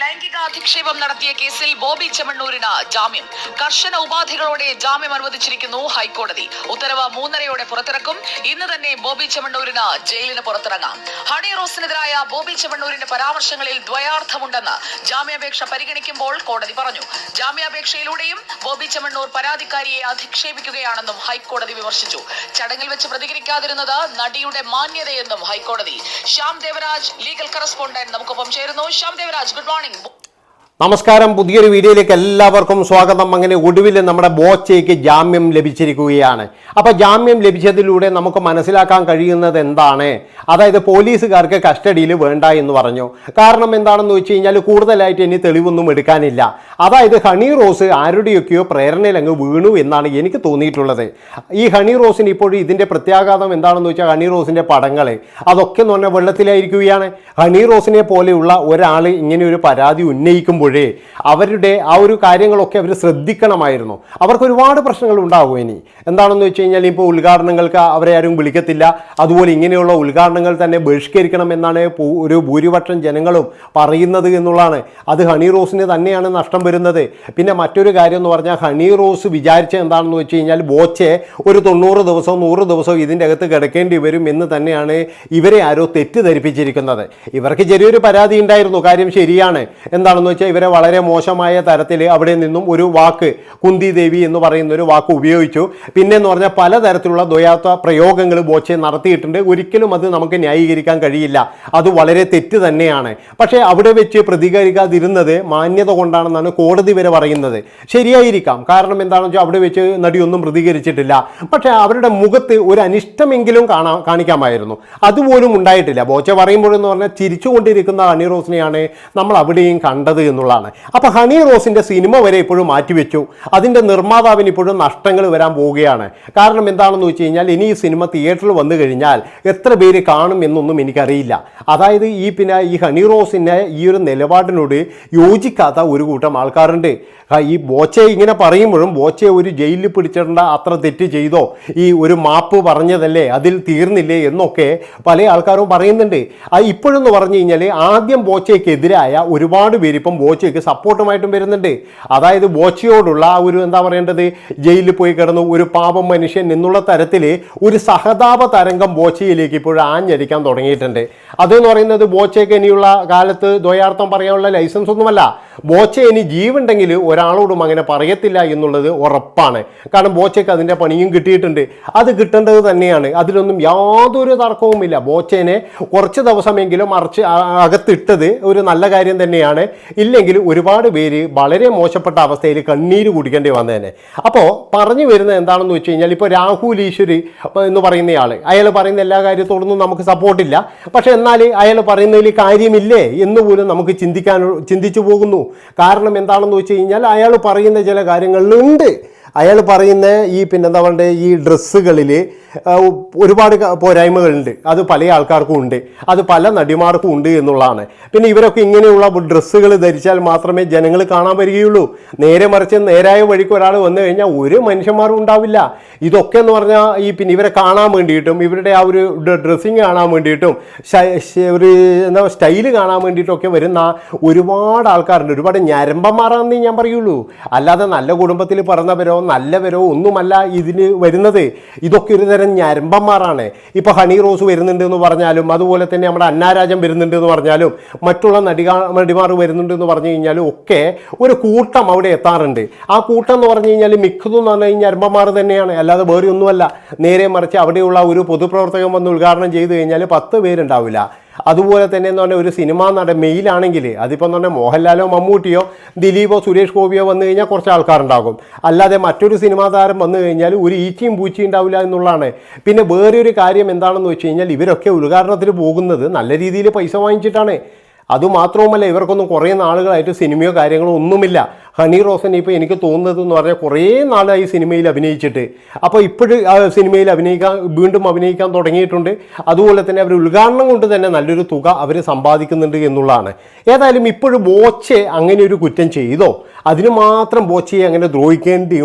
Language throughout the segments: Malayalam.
ലൈംഗിക അധിക്ഷേപം നടത്തിയ കേസിൽ ബോബി ചെമ്മണ്ണൂരിന് ജാമ്യം. കർശന ഉപാധികളോടെ ജാമ്യം അനുവദിച്ചിരിക്കുന്നു ഹൈക്കോടതി. ഉത്തരവ് മൂന്നരയോടെ പുറത്തിറക്കും. ഇന്ന് തന്നെ ബോബി ചെമ്മണ്ണൂരിന് ജയിലിന് പുറത്തിറങ്ങാം. ഹണി റോസിനെതിരായ ബോബി ചെമ്മണ്ണൂരിന്റെ പരാമർശങ്ങളിൽ ദ്വയാർത്ഥമുണ്ടെന്ന് ജാമ്യാപേക്ഷ പരിഗണിക്കുമ്പോൾ കോടതി പറഞ്ഞു. ജാമ്യാപേക്ഷയിലൂടെയും ബോബി ചെമ്മണ്ണൂർ പരാതിക്കാരിയെ അധിക്ഷേപിക്കുകയാണെന്നും ഹൈക്കോടതി വിമർശിച്ചു. ചടങ്ങിൽ വെച്ച് പ്രതികരിക്കാതിരുന്നത് നടിയുടെ മാന്യതയെന്നും ഹൈക്കോടതി. ശ്യാം ദേവരാജ് ലീഗൽ കറസ്പോണ്ടന്റ് നമുക്കൊപ്പം ചേരുന്നു. Shyam Devaraj good morning. again, നമസ്കാരം. പുതിയൊരു വീഡിയോയിലേക്ക് എല്ലാവർക്കും സ്വാഗതം. അങ്ങനെ ഒടുവിൽ നമ്മുടെ ബോച്ചയ്ക്ക് ജാമ്യം ലഭിച്ചിരിക്കുകയാണ്. അപ്പോൾ ജാമ്യം ലഭിച്ചതിലൂടെ നമുക്ക് മനസ്സിലാക്കാൻ കഴിയുന്നത് എന്താണ്? അതായത് പോലീസുകാർക്ക് കസ്റ്റഡിയിൽ വേണ്ട എന്ന് പറഞ്ഞു. കാരണം എന്താണെന്ന് വെച്ച് കഴിഞ്ഞാൽ കൂടുതലായിട്ട് ഇനി തെളിവൊന്നും എടുക്കാനില്ല. അതായത് ഹണി റോസ് ആരുടെയൊക്കെയോ പ്രേരണയിൽ അങ്ങ് വീണു എന്നാണ് എനിക്ക് തോന്നിയിട്ടുള്ളത്. ഈ ഹണി റോസിന് ഇപ്പോഴും ഇതിന്റെ പ്രത്യാഘാതം എന്താണെന്ന് വെച്ചാൽ ഹണി റോസിന്റെ പടങ്ങൾ. അതൊക്കെ എന്ന് പറഞ്ഞാൽ വെള്ളത്തിലായിരിക്കുകയാണ്. ഹണി റോസിനെ പോലെയുള്ള ഒരാൾ ഇങ്ങനെ ഒരു പരാതി ഉന്നയിക്കുമ്പോഴേ അവരുടെ ആ ഒരു കാര്യങ്ങളൊക്കെ അവർ ശ്രദ്ധിക്കണമായിരുന്നു. അവർക്ക് ഒരുപാട് പ്രശ്നങ്ങൾ ഉണ്ടാകും ഇനി. എന്താണെന്ന് വെച്ച് കഴിഞ്ഞാൽ ഇപ്പോൾ ഉദ്ഘാടനങ്ങൾക്ക് അവരെ ആരും വിളിക്കത്തില്ല. അതുപോലെ ഇങ്ങനെയുള്ള ഉദ്ഘാടനങ്ങൾ തന്നെ ബഹിഷ്കരിക്കണം എന്നാണ് ഒരു ഭൂരിപക്ഷം ജനങ്ങളും പറയുന്നത് എന്നുള്ളതാണ്. അത് ഹണി റോസിന് തന്നെയാണ് നഷ്ടം വരുന്നത്. പിന്നെ മറ്റൊരു കാര്യം എന്ന് പറഞ്ഞാൽ ഹണി റോസ് വിചാരിച്ച എന്താണെന്ന് വെച്ച് കഴിഞ്ഞാൽ ബോച്ചെ ഒരു തൊണ്ണൂറ് ദിവസവും നൂറ് ദിവസവും ഇതിന്റെ അകത്ത് കിടക്കേണ്ടി വരും എന്ന് തന്നെയാണ് ഇവരെ ആരോ തെറ്റിദ്ധരിപ്പിച്ചിരിക്കുന്നത്. ഇവർക്ക് ചെറിയൊരു പരാതി ഉണ്ടായിരുന്നു. കാര്യം ശരിയാണ്. എന്താണെന്ന് വെച്ചാൽ ഇവരെ വളരെ മോശമായ തരത്തിൽ അവിടെ നിന്നും ഒരു വാക്ക് കുന്തി ദേവി എന്ന് പറയുന്ന ഒരു വാക്ക് ഉപയോഗിച്ചു. പിന്നെ എന്ന് പറഞ്ഞാൽ പലതരത്തിലുള്ള ദ്വയാത്ത പ്രയോഗങ്ങൾ ബോച്ചെ നടത്തിയിട്ടുണ്ട്. ഒരിക്കലും അത് നമുക്ക് ന്യായീകരിക്കാൻ കഴിയില്ല. അത് വളരെ തെറ്റ് തന്നെയാണ്. പക്ഷേ അവിടെ വെച്ച് പ്രതികരിക്കാതിരുന്നത് മാന്യത കൊണ്ടാണെന്നാണ് കോടതി വരെ പറയുന്നത്. ശരിയായിരിക്കാം. കാരണം എന്താണെന്ന് വെച്ചാൽ അവിടെ വെച്ച് നടിയൊന്നും പ്രതികരിച്ചിട്ടില്ല. പക്ഷേ അവരുടെ മുഖത്ത് ഒരു അനിഷ്ടമെങ്കിലും കാണാ കാണിക്കാമായിരുന്നു. അതുപോലും ഉണ്ടായിട്ടില്ല. ബോച്ച പറയുമ്പോഴെന്ന് പറഞ്ഞാൽ ചിരിച്ചുകൊണ്ടിരിക്കുന്ന ഹണി റോസിനെയാണ് നമ്മൾ അവിടെയും കണ്ടത് എന്നുള്ളതാണ് അപ്പോൾ ഹണി റോസിന്റെ സിനിമ വരെ ഇപ്പോഴും മാറ്റിവെച്ചു. അതിന്റെ നിർമ്മാതാവിന് ഇപ്പോഴും നഷ്ടങ്ങൾ വരാൻ പോവുകയാണ്. കാരണം എന്താണെന്ന് വെച്ച് കഴിഞ്ഞാൽ ഇനി ഈ സിനിമ തിയേറ്ററിൽ വന്നു കഴിഞ്ഞാൽ എത്ര പേര് കാണും എന്നൊന്നും എനിക്കറിയില്ല. അതായത് ഈ പിന്നെ ഈ ഹണി റോസിന്റെ ഈ ഒരു നിലപാടിനോട് യോജിക്കാത്ത ഒരു കൂട്ടം ആൾക്കാരുണ്ട്. ഈ ബോച്ചെ ഇങ്ങനെ പറയുമ്പോഴും ബോച്ചെ ഒരു ജയിലിൽ പിടിച്ചിടേണ്ട അത്ര തെറ്റ് ചെയ്തോ? ഈ ഒരു മാപ്പ് പറഞ്ഞതല്ലേ? അതിൽ തീർന്നില്ലേ? എന്നൊക്കെ പല ആൾക്കാരും പറയുന്നുണ്ട്. ഇപ്പോഴെന്ന് പറഞ്ഞു കഴിഞ്ഞാൽ ആദ്യം ബോച്ചയ്ക്കെതിരായ ഒരുപാട് പേര് ഇപ്പം ബോച്ചയ്ക്ക് സപ്പോർട്ടുമായിട്ടും വരുന്നുണ്ട്. അതായത് ബോച്ചയോടുള്ള ആ ഒരു എന്താ പറയേണ്ടത്? ജയിലിൽ പോയി കിടന്നു ഒരു പാപം മനുഷ്യൻ എന്നുള്ള തരത്തിൽ ഒരു സഹതാപ തരംഗം ബോച്ചയിലേക്ക് ഇപ്പോൾ ആഞ്ഞടിക്കാൻ തുടങ്ങിയിട്ടുണ്ട്. അതെന്ന് പറയുന്നത് ബോച്ചയ്ക്ക് ഇനിയുള്ള കാലത്ത് ദ്വയാർത്ഥം പറയാനുള്ള ലൈസൻസ് ഒന്നുമല്ല. ബോച്ച ഇനി ജീവുണ്ടെങ്കിൽ ഒരാളോടും അങ്ങനെ പറയത്തില്ല എന്നുള്ളത് ഉറപ്പാണ്. കാരണം ബോച്ചയ്ക്ക് അതിന്റെ പണിയും കിട്ടിയിട്ടുണ്ട്. അത് കിട്ടേണ്ടത് തന്നെയാണ്. അതിലൊന്നും യാതൊരു തർക്കവുമില്ല ബോച്ചേനെ കുറച്ച് ദിവസമെങ്കിലും അറച്ച് അകത്തിട്ടത് ഒരു നല്ല കാര്യം തന്നെയാണ്. ഇല്ലെങ്കിൽ ഒരുപാട് പേര് വളരെ മോശപ്പെട്ട അവസ്ഥയിൽ കണ്ണീര് കുടിക്കേണ്ടി വന്നേനെ. അപ്പോൾ പറഞ്ഞു വരുന്നത് എന്താണെന്ന് വെച്ച് കഴിഞ്ഞാൽ ഇപ്പോൾ രാഹുൽ ഈശ്വര് എന്ന് പറയുന്നയാൾ അയാൾ പറയുന്ന എല്ലാ കാര്യത്തോടൊന്നും നമുക്ക് സപ്പോർട്ടില്ല പക്ഷേ എന്നാൽ അയാൾ പറയുന്നതിൽ കാര്യമില്ലേ എന്ന് പോലും നമുക്ക് ചിന്തിക്കാൻ ചിന്തിച്ചു പോകുന്നു. കാരണം എന്താണെന്ന് വെച്ച് കഴിഞ്ഞാൽ അയാൾ പറയുന്ന ചില കാര്യങ്ങളിലുണ്ട്. അയാൾ പറയുന്ന ഈ പിന്നെന്താ പറയണ്ടേ ഈ ഡ്രസ്സുകളിൽ ഒരുപാട് പോരായ്മകളുണ്ട്. അത് പല ആൾക്കാർക്കും ഉണ്ട്. അത് പല നടിമാർക്കും ഉണ്ട് എന്നുള്ളതാണ്. പിന്നെ ഇവരൊക്കെ ഇങ്ങനെയുള്ള ഡ്രസ്സുകൾ ധരിച്ചാൽ മാത്രമേ ജനങ്ങൾ കാണാൻ വരികയുള്ളൂ. നേരെ മറിച്ച് നേരായ വഴിക്ക് ഒരാൾ വന്നു കഴിഞ്ഞാൽ ഒരു മനുഷ്യന്മാരും ഉണ്ടാവില്ല. ഇതൊക്കെ എന്ന് പറഞ്ഞാൽ ഈ പിന്നെ ഇവരെ കാണാൻ വേണ്ടിയിട്ടും ഇവരുടെ ആ ഒരു ഡ്രസ്സിങ് കാണാൻ വേണ്ടിയിട്ടും ഒരു എന്താ സ്റ്റൈൽ കാണാൻ വേണ്ടിയിട്ടൊക്കെ വരുന്ന ഒരുപാട് ആൾക്കാരുണ്ട്. ഒരുപാട് ഞരമ്പന്മാരാണെന്നേ ഞാൻ പറയുള്ളൂ. അല്ലാതെ നല്ല കുടുംബത്തിൽ പിറന്നവരോ നല്ലവരോ ഒന്നുമല്ല ഇതിന് വരുന്നത്. ഇതൊക്കെ ഒരു തരം ഞരമ്പന്മാരാണ്. ഇപ്പോൾ ഹണി റോസ് വരുന്നുണ്ട് എന്ന് പറഞ്ഞാലും അതുപോലെ തന്നെ നമ്മുടെ അന്നാരാജൻ വരുന്നുണ്ട് എന്ന് പറഞ്ഞാലും മറ്റുള്ള നടികാ നടിമാർ വരുന്നുണ്ട് എന്ന് പറഞ്ഞു കഴിഞ്ഞാലും ഒക്കെ ഒരു കൂട്ടം അവിടെ എത്താറുണ്ട്. ആ കൂട്ടം എന്ന് പറഞ്ഞു കഴിഞ്ഞാൽ മിക്കതും എന്ന് പറഞ്ഞു കഴിഞ്ഞാൽ ഞരമ്പന്മാർ തന്നെയാണ്. അല്ലാതെ വേറെ ഒന്നുമല്ല. നേരെ മറിച്ച് അവിടെയുള്ള ഒരു പൊതുപ്രവർത്തകൻ വന്ന് ഉദ്ഘാടനം ചെയ്തു കഴിഞ്ഞാൽ പത്ത് പേരുണ്ടാവില്ല. അതുപോലെ തന്നെ എന്ന് പറഞ്ഞാൽ ഒരു സിനിമ നട മെയിലാണെങ്കിൽ അതിപ്പോൾ എന്ന് പറഞ്ഞാൽ മോഹൻലാലോ മമ്മൂട്ടിയോ ദിലീപോ സുരേഷ് ഗോപിയോ വന്നു കഴിഞ്ഞാൽ കുറച്ച് ആൾക്കാരുണ്ടാകും. അല്ലാതെ മറ്റൊരു സിനിമാ താരം വന്നു കഴിഞ്ഞാൽ ഒരു ഈച്ചയും പൂച്ചയും ഉണ്ടാവില്ല എന്നുള്ളതാണ്. പിന്നെ വേറൊരു കാര്യം എന്താണെന്ന് വെച്ച് കഴിഞ്ഞാൽ ഇവരൊക്കെ ഉദ്ഘാടനത്തിന് പോകുന്നത് നല്ല രീതിയിൽ പൈസ വാങ്ങിച്ചിട്ടാണ്. അതുമാത്രവുമല്ല ഇവർക്കൊന്നും കുറേ നാളുകളായിട്ട് സിനിമയോ കാര്യങ്ങളോ ഒന്നുമില്ല. ഹണി റോസൻ ഇപ്പോൾ എനിക്ക് തോന്നുന്നത് എന്ന് പറഞ്ഞാൽ കുറേ നാളായി സിനിമയിൽ അഭിനയിച്ചിട്ട്. അപ്പോൾ ഇപ്പോഴും സിനിമയിൽ അഭിനയിക്കാൻ വീണ്ടും അഭിനയിക്കാൻ തുടങ്ങിയിട്ടുണ്ട്. അതുപോലെ തന്നെ അവർ ഉദ്ഘാടനം കൊണ്ട് തന്നെ നല്ലൊരു തുക അവർ സമ്പാദിക്കുന്നുണ്ട് എന്നുള്ളതാണ്. ഏതായാലും ഇപ്പോഴും ബോച്ചെ അങ്ങനെ ഒരു കുറ്റം ചെയ്തോ? അതിന് മാത്രം ബോച്ചയെ അങ്ങനെ ദ്രോഹിക്കേണ്ടി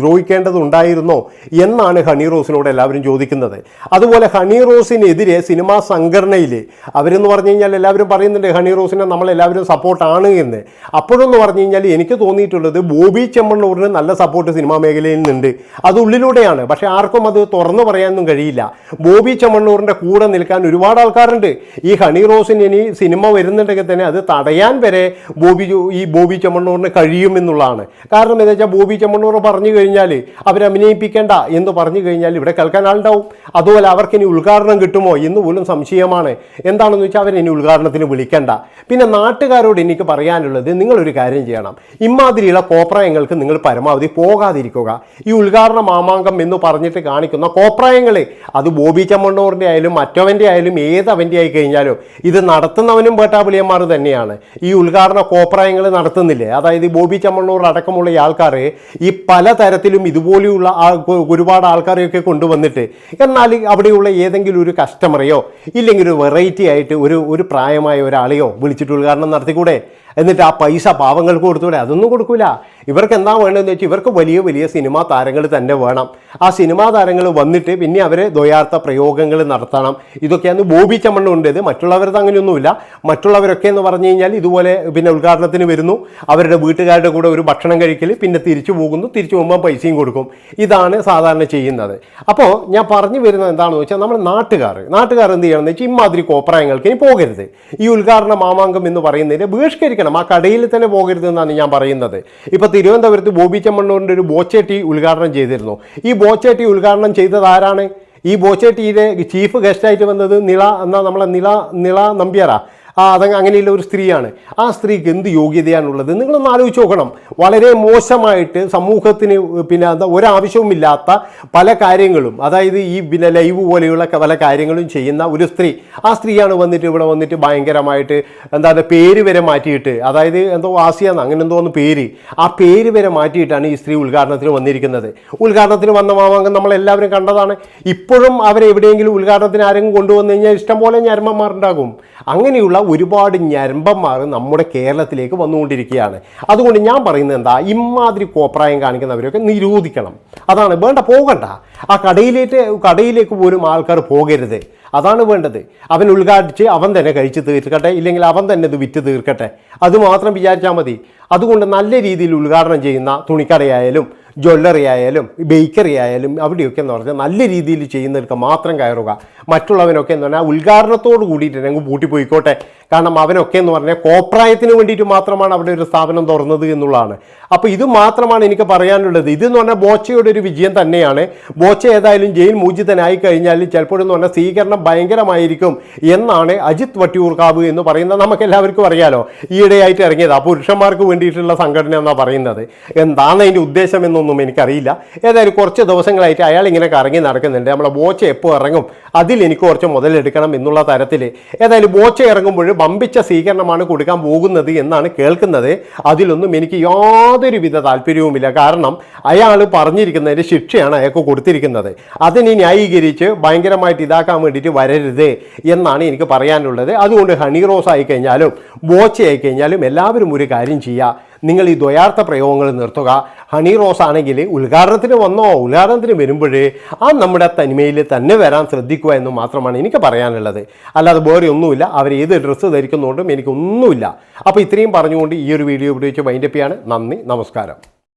ദ്രോഹിക്കേണ്ടതുണ്ടായിരുന്നോ എന്നാണ് ഹണി റോസിനോട് എല്ലാവരും ചോദിക്കുന്നത്. അതുപോലെ ഹണി റോസിനെതിരെ സിനിമാ സംഘടനയിൽ അവരെന്ന് പറഞ്ഞു കഴിഞ്ഞാൽ എല്ലാവരും പറയുന്നുണ്ട് ഹണി റോസിനെ നമ്മളെല്ലാവരും സപ്പോർട്ടാണ് എന്ന്. അപ്പോഴെന്ന് പറഞ്ഞു കഴിഞ്ഞാൽ എനിക്ക് തോന്നിയിട്ടുള്ളത് ബോബി ചെമ്മണ്ണൂറിന് നല്ല സപ്പോർട്ട് സിനിമാ മേഖലയിൽ നിന്നുണ്ട്. അത് ഉള്ളിലൂടെയാണ്. പക്ഷേ ആർക്കും അത് തുറന്നു പറയാനൊന്നും കഴിയില്ല. ബോബി ചെമ്മണ്ണൂറിന്റെ കൂടെ നിൽക്കാൻ ഒരുപാട് ആൾക്കാരുണ്ട്. ഈ ഹണി റോസിന് ഇനി സിനിമ വരുന്നുണ്ടെങ്കിൽ തന്നെ അത് തടയാൻ വരെ ബോബി ഈ ബോബി ചെമ്മണ്ണൂറിന് കഴിയും. എന്നുള്ളതാണ്. കാരണം എന്താ വെച്ചാൽ ബോബി ചെമ്മണ്ണൂർ പറഞ്ഞു കഴിഞ്ഞാൽ അവരഭിനയിപ്പിക്കേണ്ട എന്ന് പറഞ്ഞു കഴിഞ്ഞാൽ ഇവിടെ കേൾക്കാൻ ആളുണ്ടാവും. അതുപോലെ അവർക്ക് ഇനി ഉദ്ഘാടനം കിട്ടുമോ എന്ന് പോലും സംശയമാണ്. എന്താണെന്ന് വെച്ചാൽ അവരെ ഇനി ഉദ്ഘാടനത്തിന് വിളിക്കേണ്ട. പിന്നെ നാട്ടുകാരോട് എനിക്ക് പറയാനുള്ളത് നിങ്ങളൊരു കാര്യം ചെയ്യണം. ഇമാതിരിയുള്ള കോപ്രായങ്ങൾക്ക് നിങ്ങൾ പരമാവധി പോകാതിരിക്കുക. ഈ ഉദ്ഘാടന മാമാങ്കം എന്ന് പറഞ്ഞിട്ട് കാണിക്കുന്ന കോപ്രായങ്ങൾ അത് ബോബി ചമ്മണ്ണൂറിന്റെ ആയാലും മറ്റവന്റെ ആയാലും ഏതവന്റെ ആയി കഴിഞ്ഞാലും ഇത് നടത്തുന്നവനും പേട്ടാപുളിയന്മാർ തന്നെയാണ്. ഈ ഉദ്ഘാടന കോപ്രായങ്ങൾ നടത്തുന്നില്ലേ? അതായത് ബോബി ചമ്മണ്ണൂർ അടക്കമുള്ള ഈ ആൾക്കാർ ഈ പലതരത്തിലും ഇതുപോലെയുള്ള ഒരുപാട് ആൾക്കാരെയൊക്കെ കൊണ്ടുവന്നിട്ട് എന്നാൽ അവിടെയുള്ള ഏതെങ്കിലും ഒരു കസ്റ്റമറെയോ ഇല്ലെങ്കിൽ ഒരു വെറൈറ്റി ആയിട്ട് ഒരു ഒരു പ്രായമായ ഒരാളെയോ വിളിച്ചിട്ട് ഉദ്ഘാടനം നടത്തിക്കൂടെ? എന്നിട്ട് ആ പൈസ പാവങ്ങൾക്ക് കൊടുത്തൂടെ? അതൊന്നും കൊടുക്കൂല. ഇവർക്ക് എന്താ വേണ്ടതെന്ന് വെച്ചാൽ ഇവർക്ക് വലിയ വലിയ സിനിമാ താരങ്ങൾ തന്നെ വേണം. ആ സിനിമാ താരങ്ങൾ വന്നിട്ട് പിന്നെ അവർ ദ്വയാർത്ഥ പ്രയോഗങ്ങൾ നടത്തണം. ഇതൊക്കെയാണ് ബോബി ചമ്മണ്ണുണ്ടത് മറ്റുള്ളവരത് അങ്ങനെയൊന്നുമില്ല. മറ്റുള്ളവരൊക്കെ എന്ന് പറഞ്ഞു കഴിഞ്ഞാൽ ഇതുപോലെ പിന്നെ ഉദ്ഘാടനത്തിന് വരുന്നു. അവരുടെ വീട്ടുകാരുടെ കൂടെ ഒരു ഭക്ഷണം കഴിക്കൽ പിന്നെ തിരിച്ചു പോകുന്നു. തിരിച്ചു പോകുമ്പോൾ പൈസയും കൊടുക്കും. ഇതാണ് സാധാരണ ചെയ്യുന്നത്. അപ്പോൾ ഞാൻ പറഞ്ഞു വരുന്നത് എന്താണെന്ന് വെച്ചാൽ നമ്മൾ നാട്ടുകാർ നാട്ടുകാർ എന്ത് ചെയ്യണമെന്ന് വെച്ചാൽ ഇമാതിരി കോപ്രായങ്ങൾക്ക് ഇനി പോകരുത്. ഈ ഉദ്ഘാടന മാമാങ്കം എന്ന് പറയുന്നതിന് ബഹിഷ്കരിക്കണം. ആ കടയിൽ തന്നെ പോകരുത് എന്നാണ് ഞാൻ പറയുന്നത്. ഇപ്പോൾ തിരുവനന്തപുരത്ത് ബോബി ചെമ്മണ്ണൂരിന്റെ ഒരു ബോച്ചേട്ടി ഉദ്ഘാടനം ചെയ്തിരുന്നു. ഈ ബോച്ചേട്ടി ഉദ്ഘാടനം ചെയ്തത് ആരാണ്? ഈ ബോച്ചേട്ടിയിലെ ചീഫ് ഗസ്റ്റായിട്ട് വന്നത് നിള എന്നാ നമ്മളെ നിള നിള നമ്പ്യാറാ ആ അതങ്ങ് അങ്ങനെയുള്ള ഒരു സ്ത്രീയാണ്. ആ സ്ത്രീക്ക് എന്ത് യോഗ്യതയാണുള്ളത്? നിങ്ങളൊന്ന് ആലോചിച്ച് നോക്കണം. വളരെ മോശമായിട്ട് സമൂഹത്തിന് പിന്നെ എന്താ ഒരാവശ്യവുമില്ലാത്ത പല കാര്യങ്ങളും അതായത് ഈ പിന്നെ ലൈവ് പോലെയുള്ള പല കാര്യങ്ങളും ചെയ്യുന്ന ഒരു സ്ത്രീ. ആ സ്ത്രീയാണ് വന്നിട്ട് ഇവിടെ വന്നിട്ട് ഭയങ്കരമായിട്ട് എന്താ പേര് വരെ മാറ്റിയിട്ട് അതായത് എന്തോ ആസിയാന്ന് അങ്ങനെ എന്തോ ഒന്ന് പേര്. ആ പേര് വരെ മാറ്റിയിട്ടാണ് ഈ സ്ത്രീ ഉദ്ഘാടനത്തിന് വന്നിരിക്കുന്നത്. ഉദ്ഘാടനത്തിന് വന്ന മാമാങ്കം നമ്മളെല്ലാവരും കണ്ടതാണ്. ഇപ്പോഴും അവരെ എവിടെയെങ്കിലും ഉദ്ഘാടനത്തിന് ആരെങ്കിലും കൊണ്ടുവന്നു കഴിഞ്ഞാൽ ഇഷ്ടംപോലെ ഞരമ്മമാരുണ്ടാകും അങ്ങനെയുള്ള ഒരുപാട് ഞരമ്പന്മാർ നമ്മുടെ കേരളത്തിലേക്ക് വന്നുകൊണ്ടിരിക്കുകയാണ്. അതുകൊണ്ട് ഞാൻ പറയുന്നത് എന്താ ഇമാതിരി കോപ്രായം കാണിക്കുന്നവരൊക്കെ നിരോധിക്കണം. അതാണ് വേണ്ട പോകണ്ട. ആ കടയിലേക്ക് കടയിലേക്ക് പോലും ആൾക്കാർ പോകരുത്. അതാണ് വേണ്ടത്. അവൻ ഉദ്ഘാടിച്ച് അവൻ തന്നെ കഴിച്ച് തീർക്കട്ടെ ഇല്ലെങ്കിൽ അവൻ തന്നെ ഇത് വിറ്റ് തീർക്കട്ടെ. അതുമാത്രം വിചാരിച്ചാൽ മതി. അതുകൊണ്ട് നല്ല രീതിയിൽ ഉദ്ഘാടനം ചെയ്യുന്ന തുണിക്കടയായാലും ജ്വല്ലറി ആയാലും ബേക്കറി ആയാലും അവിടെയൊക്കെ എന്ന് പറഞ്ഞാൽ നല്ല രീതിയിൽ ചെയ്യുന്നവർക്ക് മാത്രം കയറുക. മറ്റുള്ളവനൊക്കെ എന്ന് പറഞ്ഞാൽ ഉദ്ഘാടനത്തോട് കൂടിയിട്ട് ഞങ്ങൾ പൂട്ടിപ്പോയിക്കോട്ടെ. കാരണം അവനൊക്കെ എന്ന് പറഞ്ഞാൽ കോപ്രായത്തിന് വേണ്ടിയിട്ട് മാത്രമാണ് അവിടെ ഒരു സ്ഥാപനം തുറന്നത് എന്നുള്ളതാണ്. അപ്പോൾ ഇത് മാത്രമാണ് എനിക്ക് പറയാനുള്ളത്. ഇത് എന്ന് പറഞ്ഞാൽ ബോച്ചയുടെ ഒരു വിജയം തന്നെയാണ്. ബോച്ച ഏതായാലും ജയിൽ മോചിതനായി കഴിഞ്ഞാൽ ചിലപ്പോഴെന്ന് പറഞ്ഞാൽ സ്വീകരണം ഭയങ്കരമായിരിക്കും എന്നാണ് അജിത് വട്ടിയൂർക്കാവ് എന്ന് പറയുന്നത്. നമുക്ക് എല്ലാവർക്കും അറിയാലോ ഈയിടെയായിട്ട് ഇറങ്ങിയത് ആ പുരുഷന്മാർക്ക് വേണ്ടിയിട്ടുള്ള സംഘടന എന്നാണ് പറയുന്നത്. എന്താണ് അതിന്റെ ഉദ്ദേശം എന്നൊന്നും എനിക്കറിയില്ല. ഏതായാലും കുറച്ച് ദിവസങ്ങളായിട്ട് അയാൾ ഇങ്ങനെ കറങ്ങി നടക്കുന്നുണ്ട്. നമ്മളെ ബോച്ച എപ്പോൾ ഇറങ്ങും? അതിൽ എനിക്ക് കുറച്ച് മുതലെടുക്കണം എന്നുള്ള തരത്തിൽ ഏതായാലും ബോച്ച ഇറങ്ങുമ്പോൾ വമ്പിച്ച സ്വീകരണമാണ് കൊടുക്കാൻ പോകുന്നത് എന്നാണ് കേൾക്കുന്നത്. അതിലൊന്നും എനിക്ക് യാതൊരുവിധ താല്പര്യവുമില്ല. കാരണം അയാൾ പറഞ്ഞിരിക്കുന്നതിന്റെ ശിക്ഷയാണ് അയാൾക്ക് കൊടുത്തിരിക്കുന്നത്. അതിനെ ന്യായീകരിച്ച് ഭയങ്കരമായിട്ട് ഇതാക്കാൻ വേണ്ടിയിട്ട് വരരുത് എന്നാണ് എനിക്ക് പറയാനുള്ളത്. അതുകൊണ്ട് ഹണി റോസ് ആയിക്കഴിഞ്ഞാലും ബോച്ച ആയി കഴിഞ്ഞാലും എല്ലാവരും ഒരു കാര്യം ചെയ്യുക. നിങ്ങൾ ഈ ദ്വയാർത്ഥ പ്രയോഗങ്ങൾ നിർത്തുക. ഹണി റോസ് ആണെങ്കിൽ ഉദ്ഘാടനത്തിന് വന്നോ ഉദ്ഘാടനത്തിന് വരുമ്പോഴേ ആ നമ്മുടെ തനിമയിൽ തന്നെ വരാൻ ശ്രദ്ധിക്കുക എന്ന് മാത്രമാണ് എനിക്ക് പറയാനുള്ളത്. അല്ലാതെ വേറെ ഒന്നുമില്ല. അവർ ഏത് ഡ്രസ്സ് ധരിക്കുന്നതുകൊണ്ടും എനിക്കൊന്നുമില്ല. അപ്പോൾ ഇത്രയും പറഞ്ഞുകൊണ്ട് ഈ ഒരു വീഡിയോ ഉപയോഗിച്ച് വൈൻഡപ്പിയാണ് നന്ദി നമസ്കാരം.